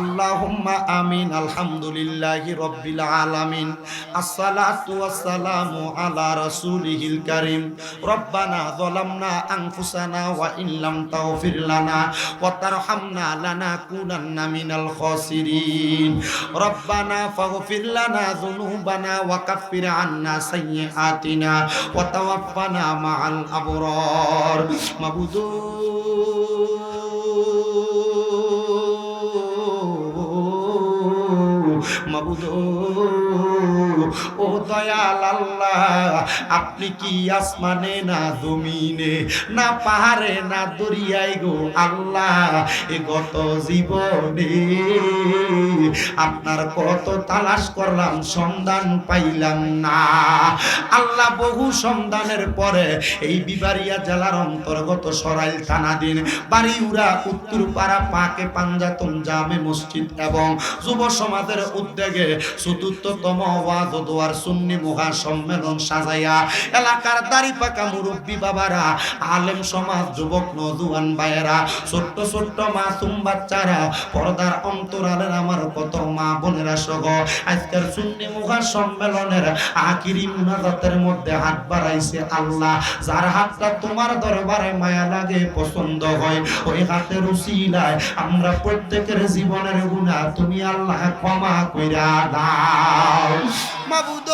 আল্লাহুম্মা আমিন, আলহামদুলিল্লাহি রব্বিল আলামিন। আসসালাতু ওয়াসসালামু আলা রাসূলিহিল কারীম। রব্বানা যালামনা আনফুসানা ওয়া ইন লাম তাগফির লানা ওয়া তারহামনা লানাকুনান্না মিনাল খাসিরিন। রব্বানা ফাগফির লানা যুনুবানা ওয়া আন্না সাইয়্যাতিনা ওয়া তাওয়াফানা মাআল আবরার। মাবুদু মাবুদ ও দয়াল আল্লাহ, আপনি কি আসমানে না জমিনে, না পাহাড়ে, না দরিয়ায় গো আল্লাহ? এ গত জীবনে আপনার কত তালাশ করলাম, সন্ধান পাইলাম না। আল্লাহ বহু সন্ধানের পরে এই বিবারিয়া জেলার অন্তর্গত সরাইল থানাধীন বাড়িউড়া উত্তরপাড়া পাকে পাঞ্জাতন জামে মসজিদ এবং যুব সমাজের উদ্যোগে চতুর্থতম ওয়াজ দোয়ার সুন্নি মহা সম্মেলন সাজাইয়া এলাকার দাড়ি পাকা মুরব্বী বাবারা, আলেম সমাজ, যুবক নজুয়ান ভাইয়েরা, ছোট্ট ছোট্ট মাসুম বাচ্চারা, পর্দার অন্তরালের আমার কত মা বোনেরা সহ আজকের সুন্নি মুখা সম্মেলনের আকিরি মুনাজাতের মধ্যে হাত বাড়াইছে আল্লাহ, যার হাতটা তোমার দরবারে মায়া লাগে, পছন্দ হয়, ওই হাতের উসিলায় আমরা প্রত্যেকের জীবনের গুণা তুমি আল্লাহ ক্ষমা কইরা দাও। মাবুদ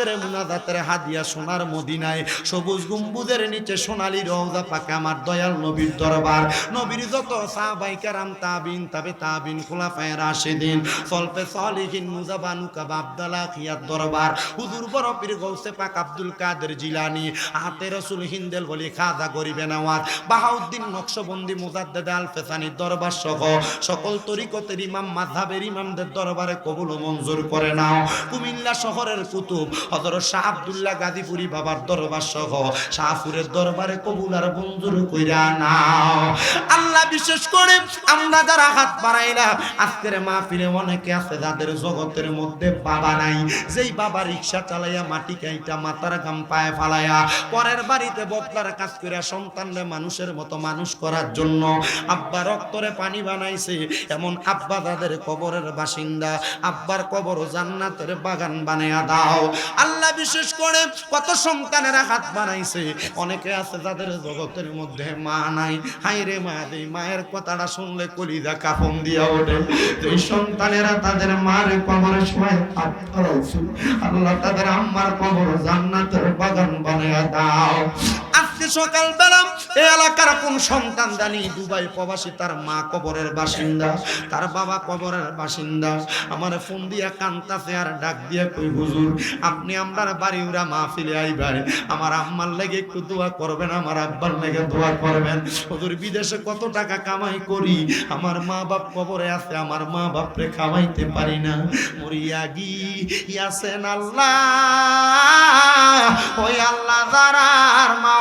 আজকের মুনাজাতের হাদিয়া সোনার মদিনায়, সবুজ গুম্বুদের নিচে সোনালী রওজা পাকে আমার দয়াল নবীর দরবার। নবীর যত সাহাবাই কারাম, তাবিন, তাবে তাবিন, খোলাফায়ে রাশিদিন, সলফে সালিহিন, মুজাবানু কাব আব্দালা খিয়াত দরবার। হুজুর বড় পীর গৌসে পাক আব্দুল কাদের জিলানি, হাতে রসুল হিন্দেল বলি খাজা গরিবে নওয়াজ, বাহাউদ্দিন নকশবন্দি মুজাদ্দেদ আল ফেসানির দরবার সহ সকল তরিকতের ইমাম, মাযহাবের ইমামদের দরবারে কবুল মঞ্জুর করে নাও। কুমিল্লা শহরের কুতুব হযরত শাহ আব্দুল্লাহ গাজীপুরি বাবার দরবার সহ শাহপুরের দরবারে কবুল আর মঞ্জুর কইরা নাও। বিশেষ করে আমরা যারা হাত বাড়াইলাম, আজকের মাহফিলে অনেকে আছে যাদের জগতের মধ্যে বাবা নাই। যেই বাবা রিক্সা চালাইয়া মাটি কাইটা মাথার গাম পায়ে ফালাইয়া পরের বাড়িতে বদলার কাজ করিয়া সন্তানরে মানুষের মতো মানুষ করার জন্য আব্বা রক্তরে পানি বানাইছে। এমন আব্বা তাদের কবরের বাসিন্দা, আব্বার কবর জান্নাতের বাগান বানায়া দাও। আল্লাহ বিশেষ করে কত সন্তানেরা হাত বানাইছে অনেকে আছে যাদের জগতের মধ্যে মা নাই। হাই রে মা দেই মায়ের কথাটা শুনলে কলিজা কাফন দিয়া ওঠে। এই সন্তানেরা তাদের মার হাত আল্লাহ তাদের আম্মার কবর জান্নাতের বাগান বানায় দাও। আজকে সকালবেলা এই এলাকার কোন সন্তান জানি দুবাই প্রবাসী, তার মা কবরের বাসিন্দা, তার বাবা কবরের বাসিন্দা। আমার ফোন দিয়া কান্তাছে আর ডাক দিয়া কই, হুজুর, আপনি আমার বাড়ি উড়া মাহফিলে আইবার আমার আম্মার লেগে একটু দোয়া করবেন, আমার আব্বার লেগে দোয়া করবেন। হুজুর, বিদেশে কত টাকা কামাই করি? আমার মা বাপ কবরে আছে, আমার মা বাপরে খাওয়াইতে পারি না। মরিয়া গি, ইয়াসেন আল্লাহ, ওই আল্লাহ মা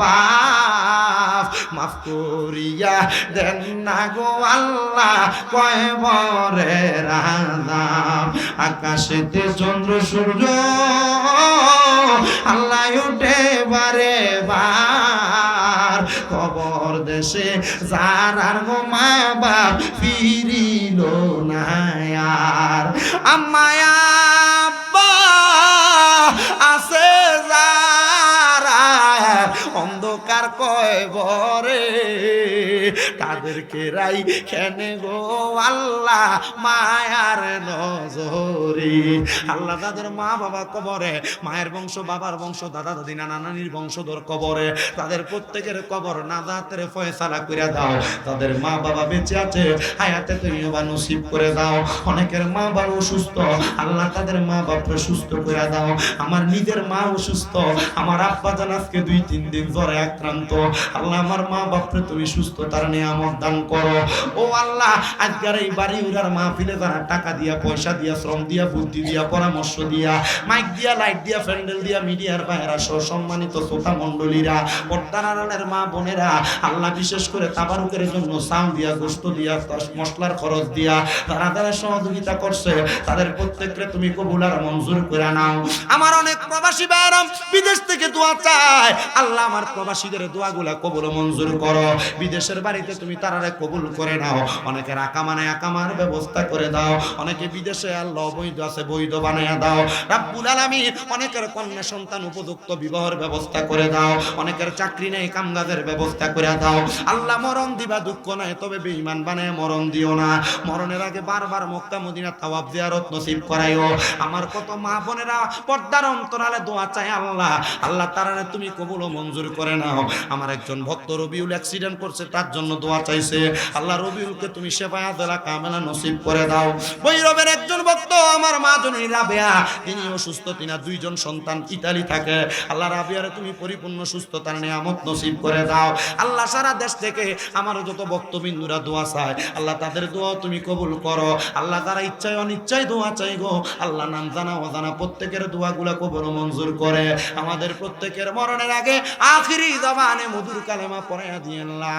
বাপ মাফ করিয়া দেন না গো আল্লাহ কয় বরে রাজাম। আকাশেতে চন্দ্র, সূর্য, আল্লাহ উঠে বারে বার। খবর দেশে যার আর গো মা বাপ ফিরিল না আর। আমায়া কয় বরে তাদেরকে রাই খেনে গো আল্লাহ মায়ার নজরে। আল্লাহ তাদের মা বাবা কবরে, মায়ের বংশ, বাবার বংশ, দাদা দাদি, নানা নানির বংশধর কবরে। তাদের প্রত্যেকের কবর নাজাতের ফয়সালা করে দাও। তাদের মা বাবা বেঁচে আছে, হায়াতে তুমি বা নসিব করে দাও। অনেকের মা বাবা অসুস্থ, আল্লাহ তাদের মা বাপরে সুস্থ করে দাও। আমার নিজের মা অসুস্থ, আমার আব্বা জান আজকে দুই তিন দিন জ্বরে আক্রান্ত। আল্লাহ আমার মা বাপরে তুমি সুস্থতার নিয়ামত দান করো। ও আল্লাহ এই বাড়ি উড়ার মাহফিলে টাকা দিয়া, পয়সা দিয়া, শ্রম দিয়া, বুদ্ধি দিয়া, পরামর্শ দিয়া মাইক দিয়া লাইট দিয়া দিয়া, মিডিয়ার শ্রোতা মা বোনেরা, আল্লাহ বিশেষ করে তাবারুকের জন্য দিয়া, গোস্ত দিয়া মশলার খরচ দিয়া তারা যারা সহযোগিতা করছে, তাদের প্রত্যেককে তুমি কবুল আর মঞ্জুর করে নাও। আমার অনেক প্রবাসী বাইরাম বিদেশ থেকে দোয়া চায়। আল্লাহ আমার প্রবাসী প্রবাসীদের দোয়াগুলা কবুল মঞ্জুর করো। বিদেশের বাড়িতে তুমি তারারে কবুল করে নাও। অনেকের আকামানে আকামার ব্যবস্থা করে দাও। অনেকে বিদেশে আল্লাহ বৈধ আছে, বৈধ বানায়া দাও। রাব্বুল আলামিন অনেকের কন্যা সন্তান উপযুক্ত বিবাহের ব্যবস্থা করে দাও। অনেকের চাকরি নেই কামগাদের ব্যবস্থা করে দাও। আল্লাহ মরণ দিবা দুঃখ নাই, তবে বেঈমান বানায় মরণ দিও না। মরণের আগে বারবার মক্কা, মদিনা তাওয়াব জিয়ারত নসিব করাইও। আমার কত মা বোনেরা পর্দার অন্তরালে দোয়া চায় আল্লাহ। আল্লাহ তারারে তুমি কবুল ও মঞ্জুর করে নাও। আমার একজন ভক্ত রবিউল অ্যাক্সিডেন্ট করছে, তার জন্য দোয়া চাইছে। আল্লাহ রবিউলকে তুমি সেবায়া দেলা কামেলা নসিব করে দাও। বৈরবের একজন ভক্ত আমার মা জনী রাবেয়া তিনি অসুস্থ তিনা দুইজন সন্তান ইতালি থাকে। আল্লাহ রাবিয়ারে তুমি পরিপূর্ণ সুস্থতার নিয়ামত নসিব করে দাও। আল্লাহ সারা দেশ থেকে আমার যত ভক্তবিন্দুরা দোয়া চায়, আল্লাহ তাদের দোয়া তুমি কবুল করো। আল্লাহ তারা ইচ্ছায় অনিচ্ছায় দোয়া চাই গো। আল্লাহ নাম জানা অজানা প্রত্যেকের দোয়াগুলা কবুল ও মঞ্জুর করে। আমাদের প্রত্যেকের মরণের আগে আখিরি জবানে মধুর কালেমা পড়াইয়া দিয়ে লা